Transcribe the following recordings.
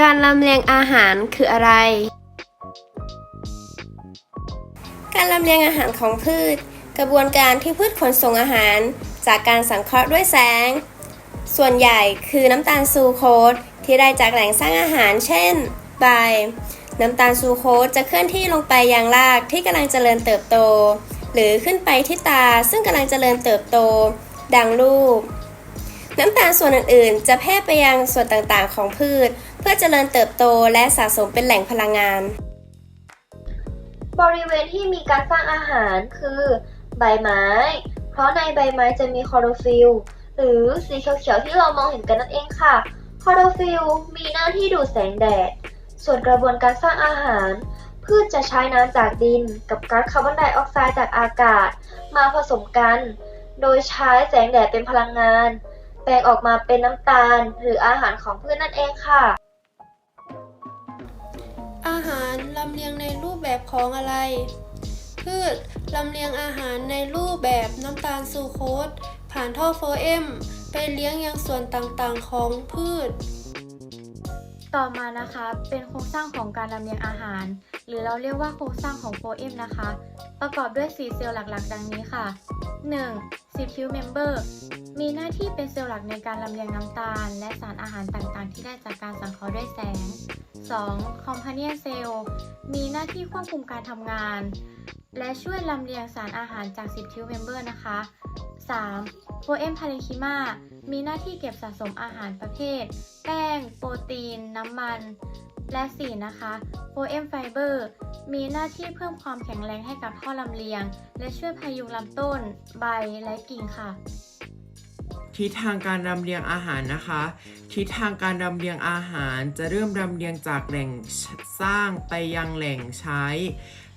การลำเลียงอาหารคืออะไร การลำเลียงอาหารของพืช กระบวนการที่พืชขนส่งอาหาร จากการสังเคราะห์ด้วยแสง ส่วนใหญ่คือน้ำตาลซูโคสที่ได้จากแหล่งสร้างอาหาร เช่นใบน้ำตาลซูโคสจะเคลื่อนที่ลงไปยังรากที่กำลังเจริญเติบโต หรือขึ้นไปที่ตาซึ่งกำลังเจริญเติบโต ดังรูป น้ำตาลส่วนอื่น ๆ จะแพร่ไปยังส่วนต่าง ๆ ของพืช เพื่อเจริญเติบโตและสะสมเป็นแหล่งพลังงาน บริเวณที่มีการสร้างอาหารคือ ใบไม้ เพราะในใบไม้จะมีคลอโรฟิลล์ หรือสีเขียวๆที่เรามองเห็นกันนั่นเองค่ะคลอโรฟิลมีหน้าที่ดูดแสงแดด ส่วนกระบวนการสร้างอาหาร พืชจะใช้น้ำจากดิน กับก๊าซคาร์บอนไดออกไซด์จากอากาศ มาผสมกัน โดยใช้แสงแดดเป็นพลังงาน แปลงออกมาเป็นน้ำตาล หรืออาหารของพืชนั่นเองค่ะ อาหารลำเลียงในรูปแบบของอะไร พืชลำเลียงอาหารในรูปแบบน้ำตาลซูโคส ผ่านท่อโฟเอมไปเลี้ยงยังส่วนต่างๆของพืช ต่อมานะคะเป็นโครงสร้างของการลำเลียงอาหาร หรือเราเรียกว่าโครงสร้างของโฟเอมนะคะ ประกอบด้วย 4 เซลล์หลักๆ ดังนี้ค่ะ 1. ซิทิวเมมเบอร์มีหน้าที่เป็นเซลล์หลักในการลำเลียงน้ำตาล และสารอาหารต่างๆ ที่ได้จากการสังเคราะห์ด้วยแสง 2. คอมพานีเซลล์มีหน้าที่ควบคุมการทำงาน และช่วยลำเลียงสารอาหารจากซิทิวเมมเบอร์นะคะ 3. โฟเอมพาเรคิมามีหน้าที่เก็บสะสมอาหารประเภท แป้ง โปรตีน น้ำมัน และ 4 นะคะโฟเอมไฟเบอร์มีหน้าที่เพิ่มความแข็งแรงให้กับท่อลำเลียง และช่วยพยุงลำต้น ใบและกิ่งค่ะ ทิศทางการลำเลียงอาหารนะคะ ทิศทางการลำเลียงอาหารจะเริ่มลำเลียงจากแหล่งสร้างไปยังแหล่งใช้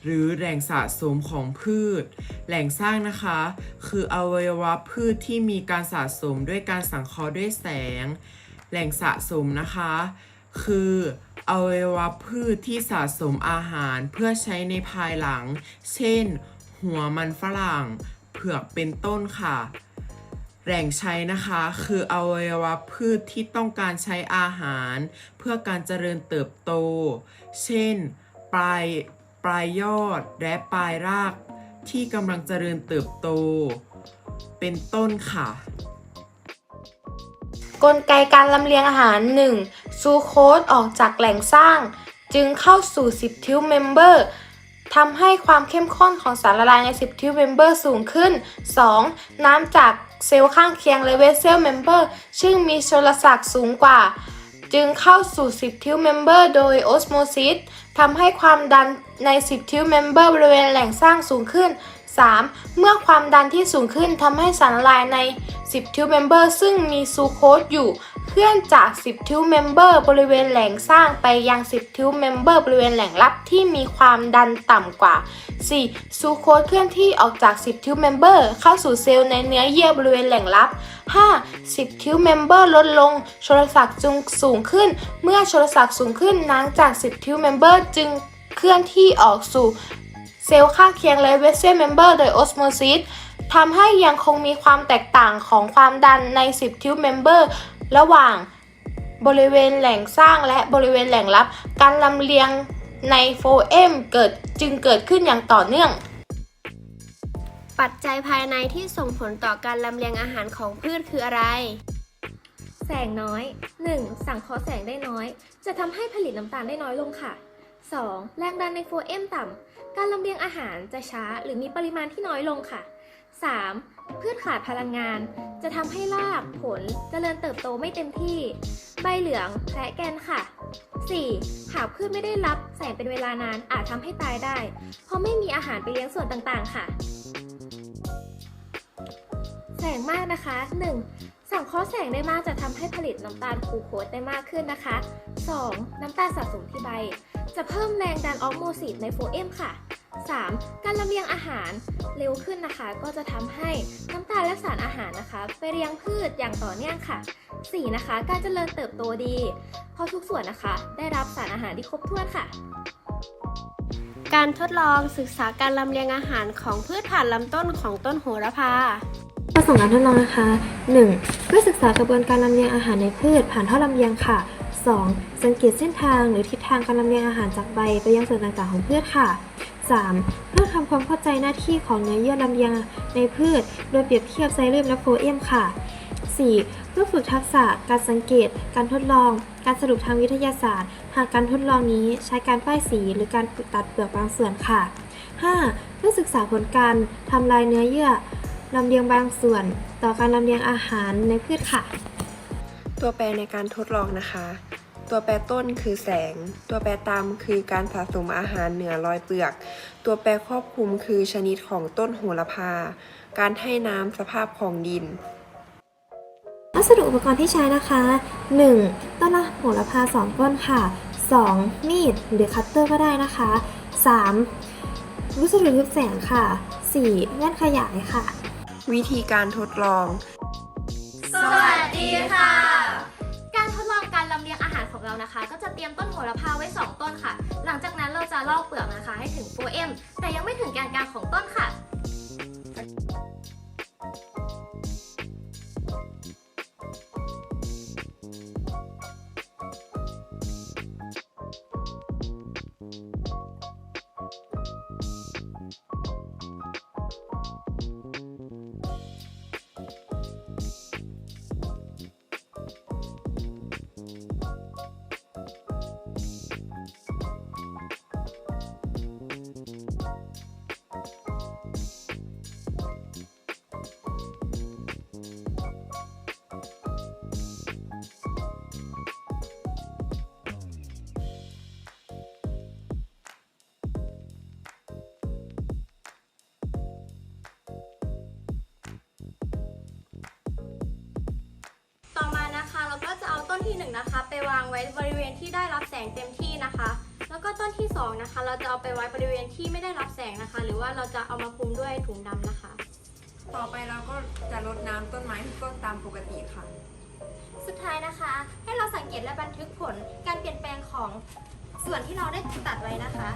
หรือแหล่งสะสมของพืช แหล่งสร้างนะคะ คืออวัยวะพืชที่มีการสะสมด้วยการสังเคราะห์ด้วยแสง แหล่งสะสมนะคะ คืออวัยวะพืชที่สะสมอาหารเพื่อใช้ในภายหลัง เช่น หัวมันฝรั่ง เผือกเป็นต้นค่ะ แหล่งใช้นะคะ คืออวัยวะพืชที่ต้องการใช้อาหาร เพื่อการเจริญเติบโต เช่น ปลาย ปลายยอดและปลายรากที่กำลังเจริญเติบโต เป็นต้นค่ะ กลไกการลำเลียงอาหาร 1. ซูโคสออกจากแหล่งสร้าง จึงเข้าสู่10ทิวเมมเบอร์ทำให้ความเข้มข้นของสารละลายใน10ทิวเมมเบอร์สูงขึ้น 2. น้ำจากเซลล์ข้างเคียงแลเวเซลเมมเบอร์ซึ่งมีชลศักดิ์สูงกว่า จึงเข้าสู่10ทิวเมมเบอร์โดยออสโมซิสทำให้ความดันใน10ทิวเมมเบอร์บริเวณแหล่งสร้างสูงขึ้น 3. เมื่อความดันที่สูงขึ้นทำให้สารละลายใน10ทิวเมมเบอร์ซึ่งมีซูโคสอยู่ เคลื่อนจาก 10 ทิวเมมเบอร์บริเวณแหล่งสร้างไปยัง 10 ทิวเมมเบอร์บริเวณแหล่งลับที่มีความดันต่ำกว่า 4. ซูโคสเคลื่อนที่ออกจาก 10 ทิวเมมเบอร์เข้าสู่เซลล์ในเนื้อเยื่อบริเวณแหล่งลับ 5. 10 ทิวเมมเบอร์ลดลงโชลศักดิ์จึงสูงขึ้น เมื่อโชลศักดิ์สูงขึ้นน้ำจาก 10 ทิวเมมเบอร์จึงเคลื่อนที่ออกสู่เซลล์ข้างเคียงและเวสเซลเมมเบอร์โดยออสโมซิสทำให้ยังคงมีความแตกต่างของความดันใน 10 ทิวเมมเบอร์ ระหว่างบริเวณแหล่งสร้างและบริเวณแหล่งลับ การลำเลียงในโฟเอมเกิดจึงเกิดขึ้นอย่างต่อเนื่อง ปัจจัยภายในที่ส่งผลต่อการลำเลียงอาหารของพืชคืออะไร แสงน้อย 1. สังเคราะห์แสงได้น้อย จะทำให้ผลิตน้ำตาลได้น้อยลงค่ะ 2. แรงดันในโฟเอมต่ำการลำเลียงอาหารจะช้าหรือมีปริมาณที่น้อยลงค่ะ 3. พืชขาดพลังงาน จะทำให้รากผลเจริญเติบโตไม่เต็มที่ ใบเหลืองแพะแกนค่ะ 4. หากพืชไม่ได้รับแสงเป็นเวลานานอาจทำให้ตายได้ เพราะไม่มีอาหารไปเลี้ยงส่วนต่างๆ ค่ะ แสงมากนะคะ 1. สังเคราะห์แสงได้มากจะทำให้ผลิตน้ำตาลกลูโคสได้มากขึ้นนะคะ 2. น้ำตาลสะสมที่ใบ จะเพิ่มแรงดันออกโมซิสในโฟเอมค่ะ 3. การลำเลียงอาหารเร็วขึ้นนะคะ ก็จะทำให้น้ำตาลและสารอาหารนะคะ ไปเลี้ยงพืชอย่างต่อเนื่องค่ะ 4. นะคะ การเจริญเติบโตดี เพราะทุกส่วนนะคะ ได้รับสารอาหารที่ครบถ้วนค่ะ การทดลองศึกษาการลำเลียงอาหารของพืชผ่านลำต้นของต้นโหระพาประสงค์การทดลองนะคะ 1. เพื่อศึกษากระบวนการลำเลียงอาหารในพืชผ่านท่อลำเลียงค่ะ 2. สังเกตเส้นทางหรือทิศทางการลำเลียงอาหารจากใบไปยังส่วนต่างๆของพืชค่ะ 3. เพื่อทำความเข้าใจหน้าที่ของเนื้อเยื่อลำเลียงในพืช โดยเปรียบเทียบไซเลมและโฟเอมค่ะ 4. เพื่อฝึกทักษะการสังเกต การทดลอง การสรุปทางวิทยาศาสตร์ หากการทดลองนี้ใช้การป้ายสีหรือการตัดเปลือกบางส่วนค่ะ 5. เพื่อศึกษาผลการทำลายเนื้อเยื่อลำเลียงบางส่วน ต่อการลำเลียงอาหารในพืชค่ะ ตัวแปรในการทดลองนะคะ ตัวแปรต้นคือแสง ตัวแปรตามคือการสะสมอาหารเหนือรอยเปลือก ตัวแปรครอบคลุมคือชนิดของต้นโหระพา การให้น้ำสภาพของดินวัสดุอุปกรณ์ที่ใช้นะคะ 1. ต้นละโหระพา2ต้นค่ะ 2. มีดหรือคัตเตอร์ก็ได้นะคะ 3. วัสดุทึบแสงค่ะ 4. แว่นขยายค่ะ วิธีการทดลอง สวัสดีค่ะ เรานะคะ ก็จะเตรียมต้นโหระพาไว้ 2 ต้นค่ะ หลังจากนั้นเราจะลอกเปลือกนะคะ ให้ถึงโฟเอมแต่ยังไม่ถึงแกนกลางของต้นค่ะ ต้นที่1นงนะคะ ไปวางไว้บริเวณที่ได้รับแสงเต็มที่นะคะ แล้วก็ต้นที่2นะคะ เราจะเอาไปไว้บริเวณที่ไม่ได้รับแสงนะคะ หรือว่าเราจะเอามาคลุมด้วยถุงดำนะคะ ต่อไปเราก็จะรดน้ำต้นไม้ทุกต้นตามปกติค่ะ สุดท้ายนะคะ ให้เราสังเกตและบันทึกผลการเปลี่ยนแปลงของส่วนที่เราได้ตัดไว้นะคะ